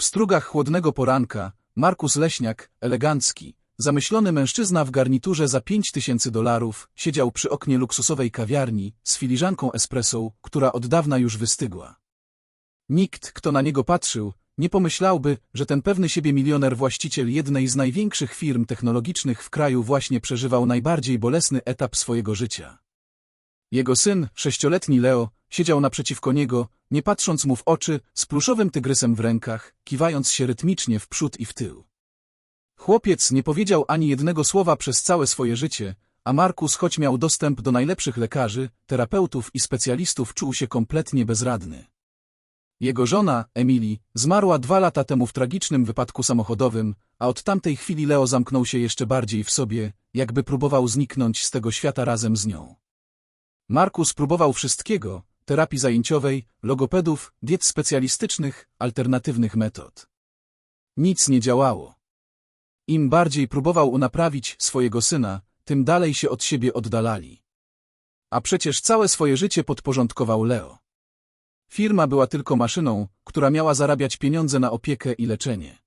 W strugach chłodnego poranka Markus Leśniak, elegancki, zamyślony mężczyzna w garniturze za pięć tysięcy dolarów, siedział przy oknie luksusowej kawiarni z filiżanką espresso, która od dawna już wystygła. Nikt, kto na niego patrzył, nie pomyślałby, że ten pewny siebie milioner właściciel jednej z największych firm technologicznych w kraju właśnie przeżywał najbardziej bolesny etap swojego życia. Jego syn, sześcioletni Leo, siedział naprzeciwko niego, nie patrząc mu w oczy, z pluszowym tygrysem w rękach, kiwając się rytmicznie w przód i w tył. Chłopiec nie powiedział ani jednego słowa przez całe swoje życie, a Markus, choć miał dostęp do najlepszych lekarzy, terapeutów i specjalistów, czuł się kompletnie bezradny. Jego żona, Emily, zmarła dwa lata temu w tragicznym wypadku samochodowym, a od tamtej chwili Leo zamknął się jeszcze bardziej w sobie, jakby próbował zniknąć z tego świata razem z nią. Markus próbował wszystkiego, terapii zajęciowej, logopedów, diet specjalistycznych, alternatywnych metod. Nic nie działało. Im bardziej próbował unaprawić swojego syna, tym dalej się od siebie oddalali. A przecież całe swoje życie podporządkował Leo. Firma była tylko maszyną, która miała zarabiać pieniądze na opiekę i leczenie.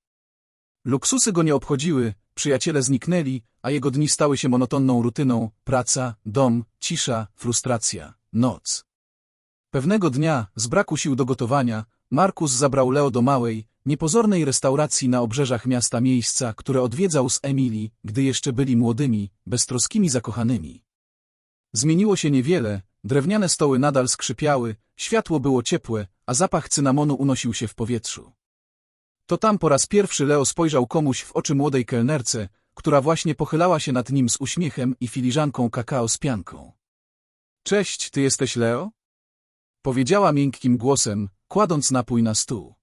Luksusy go nie obchodziły, przyjaciele zniknęli, a jego dni stały się monotonną rutyną, praca, dom, cisza, frustracja, noc. Pewnego dnia, z braku sił do gotowania, Markus zabrał Leo do małej, niepozornej restauracji na obrzeżach miasta miejsca, które odwiedzał z Emilii, gdy jeszcze byli młodymi, beztroskimi zakochanymi. Zmieniło się niewiele, drewniane stoły nadal skrzypiały, światło było ciepłe, a zapach cynamonu unosił się w powietrzu. To tam po raz pierwszy Leo spojrzał komuś w oczy młodej kelnerce, która właśnie pochylała się nad nim z uśmiechem i filiżanką kakao z pianką. Cześć, ty jesteś Leo? Powiedziała miękkim głosem, kładąc napój na stół.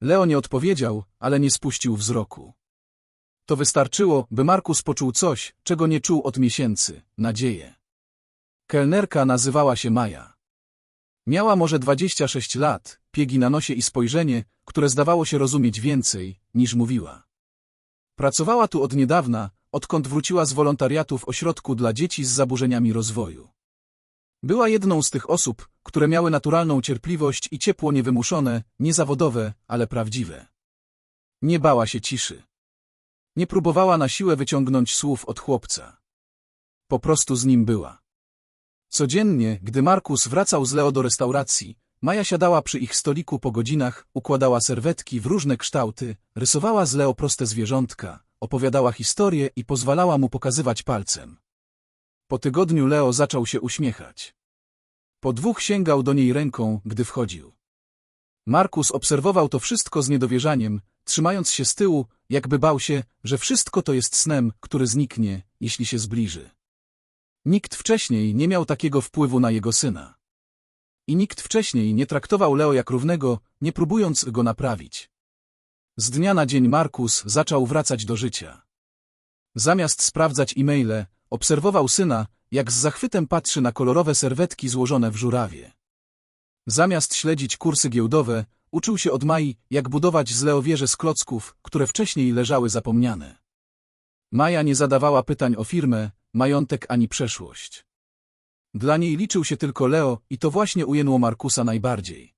Leo nie odpowiedział, ale nie spuścił wzroku. To wystarczyło, by Markus poczuł coś, czego nie czuł od miesięcy, nadzieję. Kelnerka nazywała się Maja. Miała może 26 lat, piegi na nosie i spojrzenie, które zdawało się rozumieć więcej, niż mówiła. Pracowała tu od niedawna, odkąd wróciła z wolontariatu w ośrodku dla dzieci z zaburzeniami rozwoju. Była jedną z tych osób, które miały naturalną cierpliwość i ciepło niewymuszone, niezawodowe, ale prawdziwe. Nie bała się ciszy. Nie próbowała na siłę wyciągnąć słów od chłopca. Po prostu z nim była. Codziennie, gdy Markus wracał z Leo do restauracji, Maja siadała przy ich stoliku po godzinach, układała serwetki w różne kształty, rysowała z Leo proste zwierzątka, opowiadała historię i pozwalała mu pokazywać palcem. Po tygodniu Leo zaczął się uśmiechać. Po dwóch sięgał do niej ręką, gdy wchodził. Markus obserwował to wszystko z niedowierzaniem, trzymając się z tyłu, jakby bał się, że wszystko to jest snem, który zniknie, jeśli się zbliży. Nikt wcześniej nie miał takiego wpływu na jego syna. I nikt wcześniej nie traktował Leo jak równego, nie próbując go naprawić. Z dnia na dzień Markus zaczął wracać do życia. Zamiast sprawdzać e-maile, obserwował syna, jak z zachwytem patrzy na kolorowe serwetki złożone w żurawie. Zamiast śledzić kursy giełdowe, uczył się od Mai, jak budować z Leo wieże z klocków, które wcześniej leżały zapomniane. Maja nie zadawała pytań o firmę, majątek ani przeszłość. Dla niej liczył się tylko Leo i to właśnie ujęło Markusa najbardziej.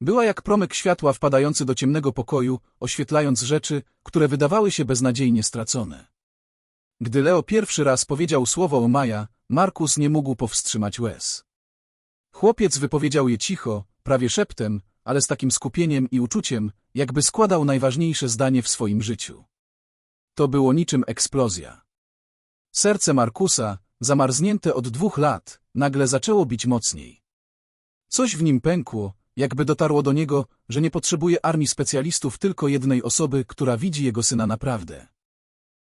Była jak promyk światła wpadający do ciemnego pokoju, oświetlając rzeczy, które wydawały się beznadziejnie stracone. Gdy Leo pierwszy raz powiedział słowo o Maja, Markus nie mógł powstrzymać łez. Chłopiec wypowiedział je cicho, prawie szeptem, ale z takim skupieniem i uczuciem, jakby składał najważniejsze zdanie w swoim życiu. To było niczym eksplozja. Serce Markusa, zamarznięte od dwóch lat, nagle zaczęło bić mocniej. Coś w nim pękło, jakby dotarło do niego, że nie potrzebuje armii specjalistów tylko jednej osoby, która widzi jego syna naprawdę.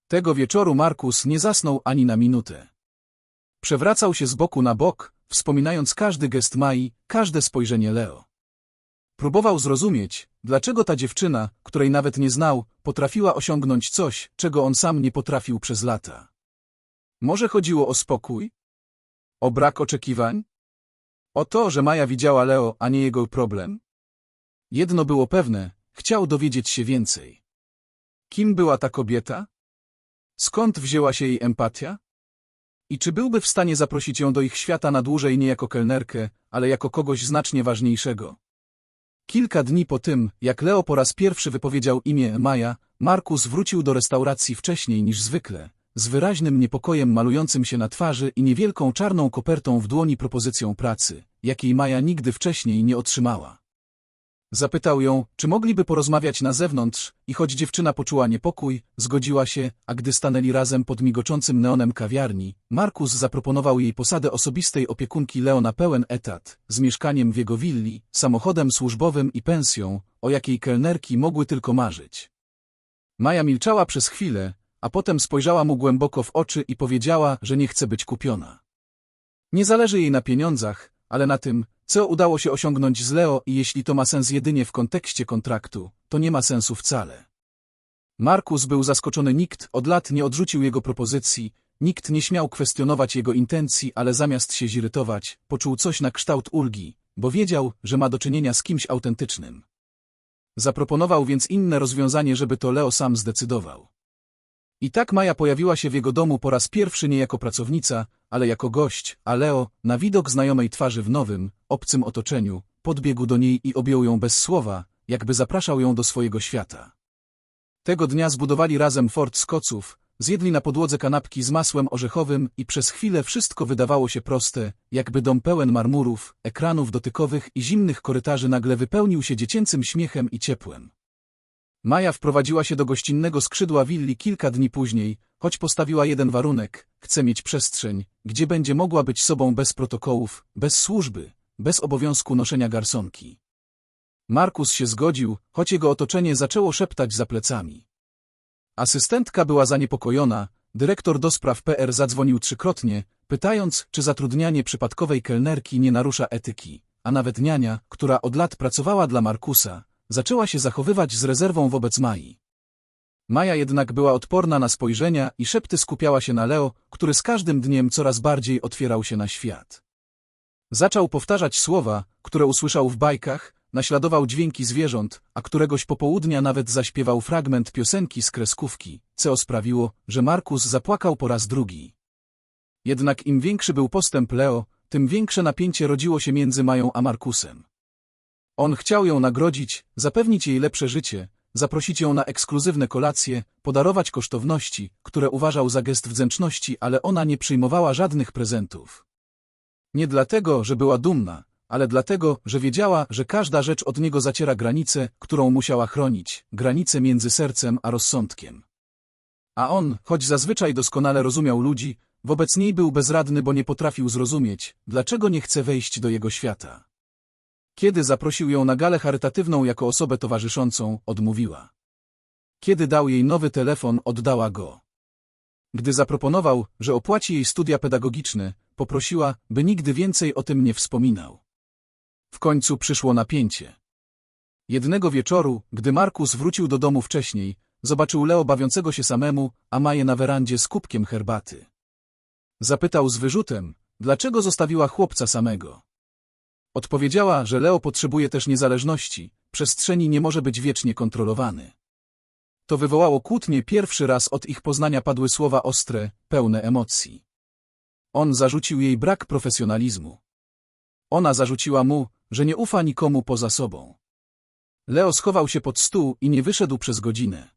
Tego wieczoru Markus nie zasnął ani na minutę. Przewracał się z boku na bok, wspominając każdy gest Mai, każde spojrzenie Leo. Próbował zrozumieć, dlaczego ta dziewczyna, której nawet nie znał, potrafiła osiągnąć coś, czego on sam nie potrafił przez lata. Może chodziło o spokój? O brak oczekiwań? O to, że Maja widziała Leo, a nie jego problem? Jedno było pewne, chciał dowiedzieć się więcej. Kim była ta kobieta? Skąd wzięła się jej empatia? I czy byłby w stanie zaprosić ją do ich świata na dłużej nie jako kelnerkę, ale jako kogoś znacznie ważniejszego? Kilka dni po tym, jak Leo po raz pierwszy wypowiedział imię Maja, Markus wrócił do restauracji wcześniej niż zwykle, z wyraźnym niepokojem malującym się na twarzy i niewielką czarną kopertą w dłoni propozycją pracy, jakiej Maja nigdy wcześniej nie otrzymała. Zapytał ją, czy mogliby porozmawiać na zewnątrz i choć dziewczyna poczuła niepokój, zgodziła się, a gdy stanęli razem pod migoczącym neonem kawiarni, Markus zaproponował jej posadę osobistej opiekunki Leo na pełen etat, z mieszkaniem w jego willi, samochodem służbowym i pensją, o jakiej kelnerki mogły tylko marzyć. Maja milczała przez chwilę, a potem spojrzała mu głęboko w oczy i powiedziała, że nie chce być kupiona. Nie zależy jej na pieniądzach, ale na tym, co udało się osiągnąć z Leo i jeśli to ma sens jedynie w kontekście kontraktu, to nie ma sensu wcale. Markus był zaskoczony, nikt od lat nie odrzucił jego propozycji, nikt nie śmiał kwestionować jego intencji, ale zamiast się zirytować, poczuł coś na kształt ulgi, bo wiedział, że ma do czynienia z kimś autentycznym. Zaproponował więc inne rozwiązanie, żeby to Leo sam zdecydował. I tak Maja pojawiła się w jego domu po raz pierwszy nie jako pracownica, ale jako gość, a Leo, na widok znajomej twarzy w nowym, obcym otoczeniu, podbiegł do niej i objął ją bez słowa, jakby zapraszał ją do swojego świata. Tego dnia zbudowali razem fort z koców, zjedli na podłodze kanapki z masłem orzechowym i przez chwilę wszystko wydawało się proste, jakby dom pełen marmurów, ekranów dotykowych i zimnych korytarzy nagle wypełnił się dziecięcym śmiechem i ciepłem. Maja wprowadziła się do gościnnego skrzydła willi kilka dni później, choć postawiła jeden warunek – chce mieć przestrzeń, gdzie będzie mogła być sobą bez protokołów, bez służby, bez obowiązku noszenia garsonki. Markus się zgodził, choć jego otoczenie zaczęło szeptać za plecami. Asystentka była zaniepokojona, dyrektor do spraw PR zadzwonił trzykrotnie, pytając, czy zatrudnianie przypadkowej kelnerki nie narusza etyki, a nawet niania, która od lat pracowała dla Markusa, zaczęła się zachowywać z rezerwą wobec Mai. Maja jednak była odporna na spojrzenia i szepty skupiała się na Leo, który z każdym dniem coraz bardziej otwierał się na świat. Zaczął powtarzać słowa, które usłyszał w bajkach, naśladował dźwięki zwierząt, a któregoś popołudnia nawet zaśpiewał fragment piosenki z kreskówki, co sprawiło, że Markus zapłakał po raz drugi. Jednak im większy był postęp Leo, tym większe napięcie rodziło się między Mają a Markusem. On chciał ją nagrodzić, zapewnić jej lepsze życie, zaprosić ją na ekskluzywne kolacje, podarować kosztowności, które uważał za gest wdzięczności, ale ona nie przyjmowała żadnych prezentów. Nie dlatego, że była dumna, ale dlatego, że wiedziała, że każda rzecz od niego zaciera granicę, którą musiała chronić, granicę między sercem a rozsądkiem. A on, choć zazwyczaj doskonale rozumiał ludzi, wobec niej był bezradny, bo nie potrafił zrozumieć, dlaczego nie chce wejść do jego świata. Kiedy zaprosił ją na galę charytatywną jako osobę towarzyszącą, odmówiła. Kiedy dał jej nowy telefon, oddała go. Gdy zaproponował, że opłaci jej studia pedagogiczne, poprosiła, by nigdy więcej o tym nie wspominał. W końcu przyszło napięcie. Jednego wieczoru, gdy Markus wrócił do domu wcześniej, zobaczył Leo bawiącego się samemu, a Maję na werandzie z kubkiem herbaty. Zapytał z wyrzutem, dlaczego zostawiła chłopca samego. Odpowiedziała, że Leo potrzebuje też niezależności, przestrzeni nie może być wiecznie kontrolowany. To wywołało kłótnie pierwszy raz od ich poznania padły słowa ostre, pełne emocji. On zarzucił jej brak profesjonalizmu. Ona zarzuciła mu, że nie ufa nikomu poza sobą. Leo schował się pod stół i nie wyszedł przez godzinę.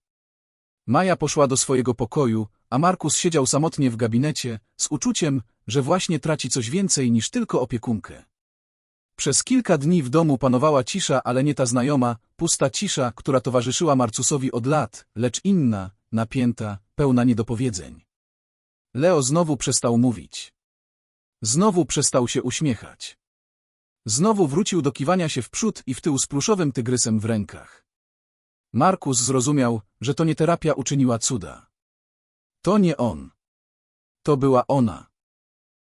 Maja poszła do swojego pokoju, a Markus siedział samotnie w gabinecie, z uczuciem, że właśnie traci coś więcej niż tylko opiekunkę. Przez kilka dni w domu panowała cisza, ale nie ta znajoma, pusta cisza, która towarzyszyła Marcusowi od lat, lecz inna, napięta, pełna niedopowiedzeń. Leo znowu przestał mówić. Znowu przestał się uśmiechać. Znowu wrócił do kiwania się w przód i w tył z pluszowym tygrysem w rękach. Markus zrozumiał, że to nie terapia uczyniła cuda. To nie on. To była ona.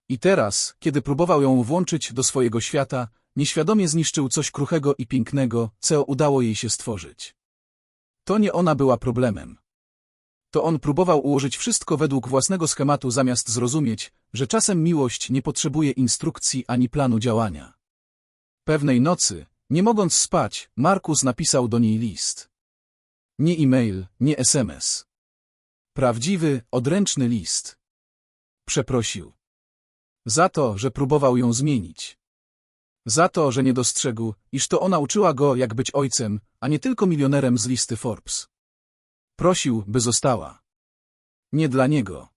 I teraz, kiedy próbował ją włączyć do swojego świata, nieświadomie zniszczył coś kruchego i pięknego, co udało jej się stworzyć. To nie ona była problemem. To on próbował ułożyć wszystko według własnego schematu zamiast zrozumieć, że czasem miłość nie potrzebuje instrukcji ani planu działania. Pewnej nocy, nie mogąc spać, Markus napisał do niej list. Nie e-mail, nie SMS. Prawdziwy, odręczny list. Przeprosił. Za to, że próbował ją zmienić. Za to, że nie dostrzegł, iż to ona uczyła go, jak być ojcem, a nie tylko milionerem z listy Forbes. Prosił, by została. Nie dla niego.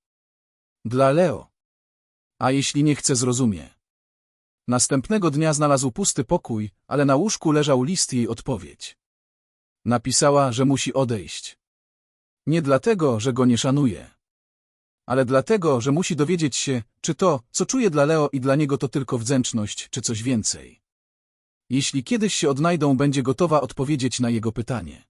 Dla Leo. A jeśli nie chce, zrozumie. Następnego dnia znalazł pusty pokój, ale na łóżku leżał list jej odpowiedź. Napisała, że musi odejść. Nie dlatego, że go nie szanuje. Ale dlatego, że musi dowiedzieć się, czy to, co czuje dla Leo i dla niego to tylko wdzięczność, czy coś więcej. Jeśli kiedyś się odnajdą, będzie gotowa odpowiedzieć na jego pytanie.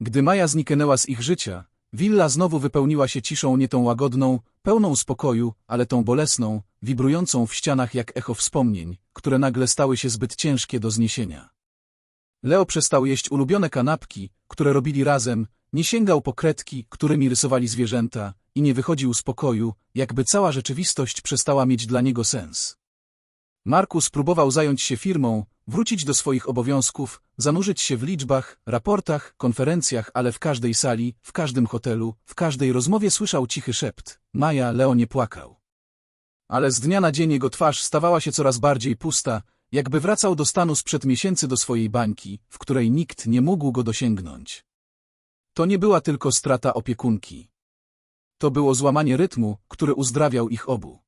Gdy Maja zniknęła z ich życia, willa znowu wypełniła się ciszą nie tą łagodną, pełną spokoju, ale tą bolesną, wibrującą w ścianach jak echo wspomnień, które nagle stały się zbyt ciężkie do zniesienia. Leo przestał jeść ulubione kanapki, które robili razem, nie sięgał po kredki, którymi rysowali zwierzęta i nie wychodził z pokoju, jakby cała rzeczywistość przestała mieć dla niego sens. Markus próbował zająć się firmą, wrócić do swoich obowiązków, zanurzyć się w liczbach, raportach, konferencjach, ale w każdej sali, w każdym hotelu, w każdej rozmowie słyszał cichy szept. Maja Leo nie płakał. Ale z dnia na dzień jego twarz stawała się coraz bardziej pusta, jakby wracał do stanu sprzed miesięcy do swojej bańki, w której nikt nie mógł go dosięgnąć. To nie była tylko strata opiekunki. To było złamanie rytmu, który uzdrawiał ich obu.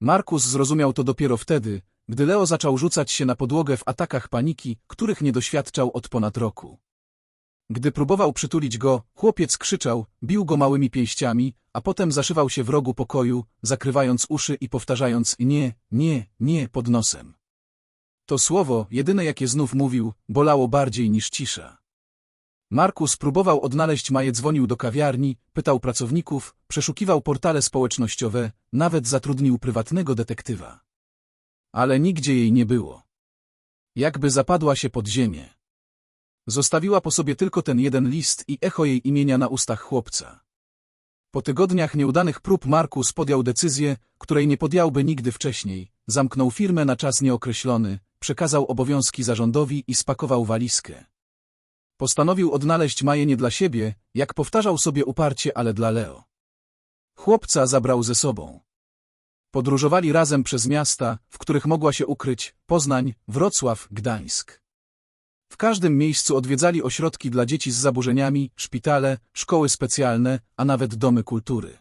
Markus zrozumiał to dopiero wtedy, gdy Leo zaczął rzucać się na podłogę w atakach paniki, których nie doświadczał od ponad roku. Gdy próbował przytulić go, chłopiec krzyczał, bił go małymi pięściami, a potem zaszywał się w rogu pokoju, zakrywając uszy i powtarzając nie, nie, nie pod nosem. To słowo, jedyne jakie znów mówił, bolało bardziej niż cisza. Markus próbował odnaleźć Maję, dzwonił do kawiarni, pytał pracowników, przeszukiwał portale społecznościowe, nawet zatrudnił prywatnego detektywa. Ale nigdzie jej nie było. Jakby zapadła się pod ziemię. Zostawiła po sobie tylko ten jeden list i echo jej imienia na ustach chłopca. Po tygodniach nieudanych prób Markus podjął decyzję, której nie podjąłby nigdy wcześniej. Zamknął firmę na czas nieokreślony, przekazał obowiązki zarządowi i spakował walizkę. Postanowił odnaleźć Maję nie dla siebie, jak powtarzał sobie uparcie, ale dla Leo. Chłopca zabrał ze sobą. Podróżowali razem przez miasta, w których mogła się ukryć, Poznań, Wrocław, Gdańsk. W każdym miejscu odwiedzali ośrodki dla dzieci z zaburzeniami, szpitale, szkoły specjalne, a nawet domy kultury.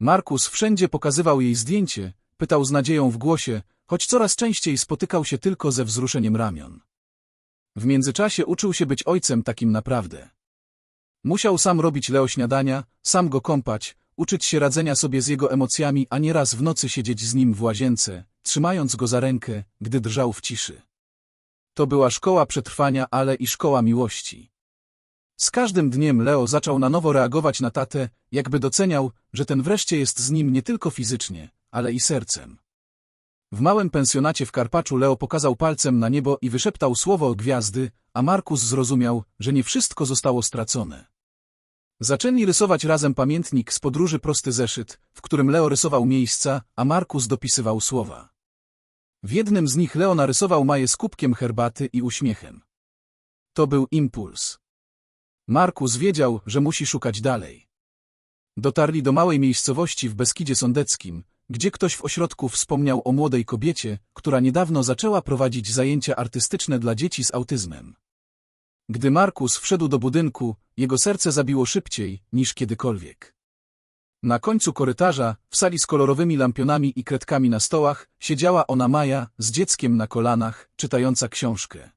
Markus wszędzie pokazywał jej zdjęcie, pytał z nadzieją w głosie, choć coraz częściej spotykał się tylko ze wzruszeniem ramion. W międzyczasie uczył się być ojcem takim naprawdę. Musiał sam robić Leo śniadania, sam go kąpać, uczyć się radzenia sobie z jego emocjami, a nieraz w nocy siedzieć z nim w łazience, trzymając go za rękę, gdy drżał w ciszy. To była szkoła przetrwania, ale i szkoła miłości. Z każdym dniem Leo zaczął na nowo reagować na tatę, jakby doceniał, że ten wreszcie jest z nim nie tylko fizycznie, ale i sercem. W małym pensjonacie w Karpaczu Leo pokazał palcem na niebo i wyszeptał słowo gwiazdy, a Markus zrozumiał, że nie wszystko zostało stracone. Zaczęli rysować razem pamiętnik z podróży prosty zeszyt, w którym Leo rysował miejsca, a Markus dopisywał słowa. W jednym z nich Leo narysował Maję z kubkiem herbaty i uśmiechem. To był impuls. Markus wiedział, że musi szukać dalej. Dotarli do małej miejscowości w Beskidzie Sądeckim, gdzie ktoś w ośrodku wspomniał o młodej kobiecie, która niedawno zaczęła prowadzić zajęcia artystyczne dla dzieci z autyzmem. Gdy Markus wszedł do budynku, jego serce zabiło szybciej niż kiedykolwiek. Na końcu korytarza, w sali z kolorowymi lampionami i kredkami na stołach, siedziała ona Maja z dzieckiem na kolanach, czytająca książkę.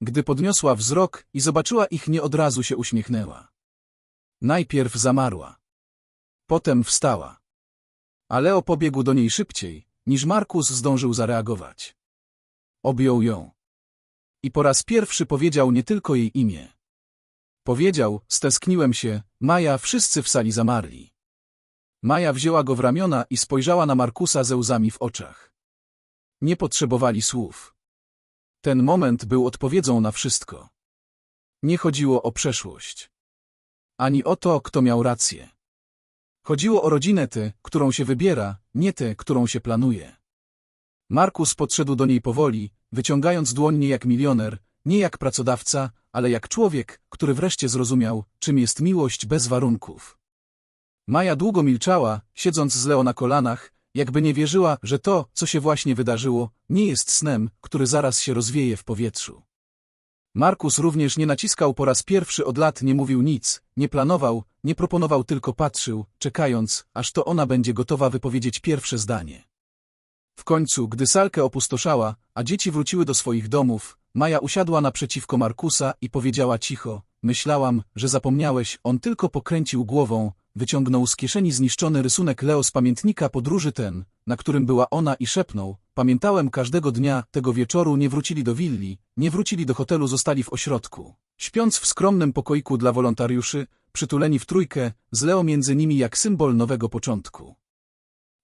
Gdy podniosła wzrok i zobaczyła ich, nie od razu się uśmiechnęła. Najpierw zamarła. Potem wstała. A Leo pobiegł do niej szybciej, niż Markus zdążył zareagować. Objął ją. I po raz pierwszy powiedział nie tylko jej imię. Powiedział, stęskniłem się, Maja, wszyscy w sali zamarli. Maja wzięła go w ramiona i spojrzała na Markusa ze łzami w oczach. Nie potrzebowali słów. Ten moment był odpowiedzią na wszystko. Nie chodziło o przeszłość. Ani o to, kto miał rację. Chodziło o rodzinę tę, którą się wybiera, nie tę, którą się planuje. Markus podszedł do niej powoli, wyciągając dłoń nie jak milioner, nie jak pracodawca, ale jak człowiek, który wreszcie zrozumiał, czym jest miłość bez warunków. Maja długo milczała, siedząc z Leo na kolanach, jakby nie wierzyła, że to, co się właśnie wydarzyło, nie jest snem, który zaraz się rozwieje w powietrzu. Markus również nie naciskał po raz pierwszy od lat, nie mówił nic, nie planował, nie proponował, tylko patrzył, czekając, aż to ona będzie gotowa wypowiedzieć pierwsze zdanie. W końcu, gdy salkę opustoszała, a dzieci wróciły do swoich domów, Maja usiadła naprzeciwko Markusa i powiedziała cicho, myślałam, że zapomniałeś, on tylko pokręcił głową, wyciągnął z kieszeni zniszczony rysunek Leo z pamiętnika podróży ten, na którym była ona i szepnął, pamiętałem każdego dnia, tego wieczoru nie wrócili do willi, nie wrócili do hotelu, zostali w ośrodku. Śpiąc w skromnym pokoiku dla wolontariuszy, przytuleni w trójkę, z Leo między nimi jak symbol nowego początku.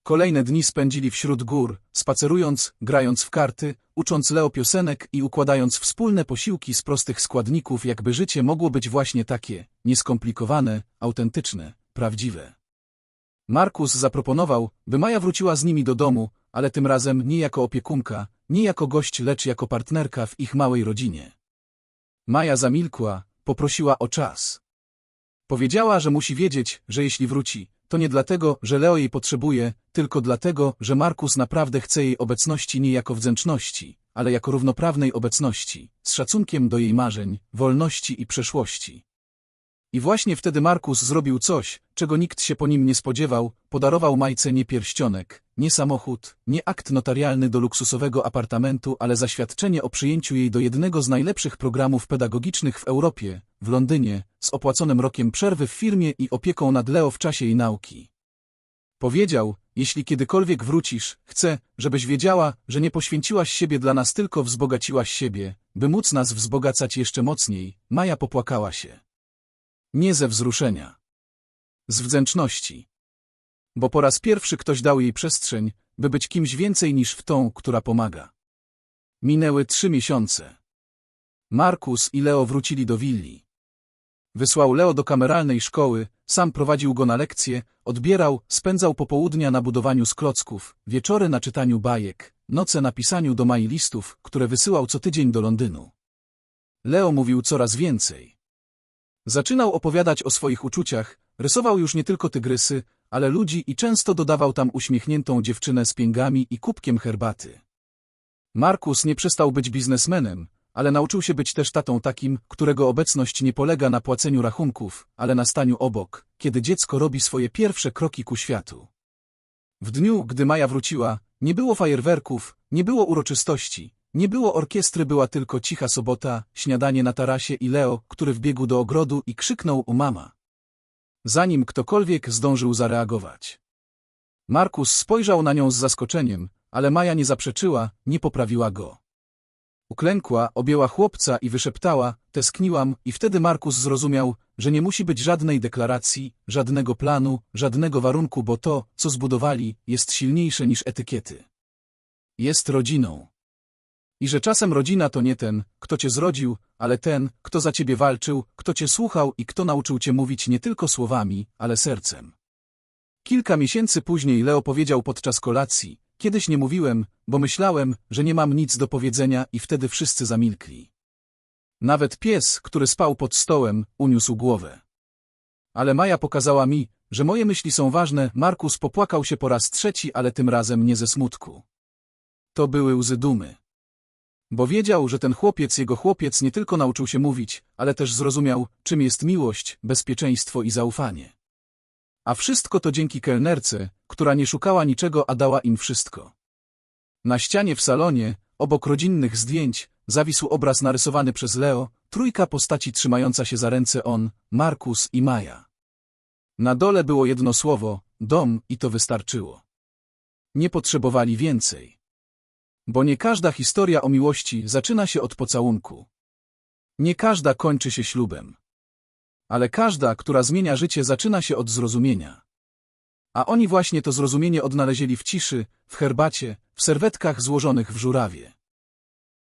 Kolejne dni spędzili wśród gór, spacerując, grając w karty, ucząc Leo piosenek i układając wspólne posiłki z prostych składników, jakby życie mogło być właśnie takie, nieskomplikowane, autentyczne, prawdziwe. Markus zaproponował, by Maja wróciła z nimi do domu, ale tym razem nie jako opiekunka, nie jako gość, lecz jako partnerka w ich małej rodzinie. Maja zamilkła, poprosiła o czas. Powiedziała, że musi wiedzieć, że jeśli wróci, to nie dlatego, że Leo jej potrzebuje, tylko dlatego, że Markus naprawdę chce jej obecności nie jako wdzięczności, ale jako równoprawnej obecności, z szacunkiem do jej marzeń, wolności i przeszłości. I właśnie wtedy Markus zrobił coś, czego nikt się po nim nie spodziewał, podarował Majce nie pierścionek, nie samochód, nie akt notarialny do luksusowego apartamentu, ale zaświadczenie o przyjęciu jej do jednego z najlepszych programów pedagogicznych w Europie, w Londynie, z opłaconym rokiem przerwy w firmie i opieką nad Leo w czasie jej nauki. Powiedział, jeśli kiedykolwiek wrócisz, chcę, żebyś wiedziała, że nie poświęciłaś siebie dla nas, tylko wzbogaciłaś siebie, by móc nas wzbogacać jeszcze mocniej. Maja popłakała się. Nie ze wzruszenia. Z wdzięczności. Bo po raz pierwszy ktoś dał jej przestrzeń, by być kimś więcej niż w tą, która pomaga. Minęły trzy miesiące. Markus i Leo wrócili do willi. Wysłał Leo do kameralnej szkoły, sam prowadził go na lekcje, odbierał, spędzał popołudnia na budowaniu z klocków, wieczory na czytaniu bajek, noce na pisaniu do Mai listów, które wysyłał co tydzień do Londynu. Leo mówił coraz więcej. Zaczynał opowiadać o swoich uczuciach, rysował już nie tylko tygrysy, ale ludzi i często dodawał tam uśmiechniętą dziewczynę z pięgami i kubkiem herbaty. Markus nie przestał być biznesmenem, ale nauczył się być też tatą takim, którego obecność nie polega na płaceniu rachunków, ale na staniu obok, kiedy dziecko robi swoje pierwsze kroki ku światu. W dniu, gdy Maja wróciła, nie było fajerwerków, nie było uroczystości, nie było orkiestry, była tylko cicha sobota, śniadanie na tarasie i Leo, który wbiegł do ogrodu i krzyknął u mama. Zanim ktokolwiek zdążył zareagować. Markus spojrzał na nią z zaskoczeniem, ale Maja nie zaprzeczyła, nie poprawiła go. Uklękła, objęła chłopca i wyszeptała, teskniłam i wtedy Markus zrozumiał, że nie musi być żadnej deklaracji, żadnego planu, żadnego warunku, bo to, co zbudowali, jest silniejsze niż etykiety. Jest rodziną. I że czasem rodzina to nie ten, kto cię zrodził, ale ten, kto za ciebie walczył, kto cię słuchał i kto nauczył cię mówić nie tylko słowami, ale sercem. Kilka miesięcy później Leo powiedział podczas kolacji, kiedyś nie mówiłem, bo myślałem, że nie mam nic do powiedzenia i wtedy wszyscy zamilkli. Nawet pies, który spał pod stołem, uniósł głowę. Ale Maja pokazała mi, że moje myśli są ważne, Markus popłakał się po raz trzeci, ale tym razem nie ze smutku. To były łzy dumy. Bo wiedział, że ten chłopiec, jego chłopiec nie tylko nauczył się mówić, ale też zrozumiał, czym jest miłość, bezpieczeństwo i zaufanie. A wszystko to dzięki kelnerce, która nie szukała niczego, a dała im wszystko. Na ścianie w salonie, obok rodzinnych zdjęć, zawisł obraz narysowany przez Leo, trójka postaci trzymająca się za ręce on, Markus i Maja. Na dole było jedno słowo, dom i to wystarczyło. Nie potrzebowali więcej. Bo nie każda historia o miłości zaczyna się od pocałunku. Nie każda kończy się ślubem. Ale każda, która zmienia życie, zaczyna się od zrozumienia. A oni właśnie to zrozumienie odnaleźli w ciszy, w herbacie, w serwetkach złożonych w żurawie.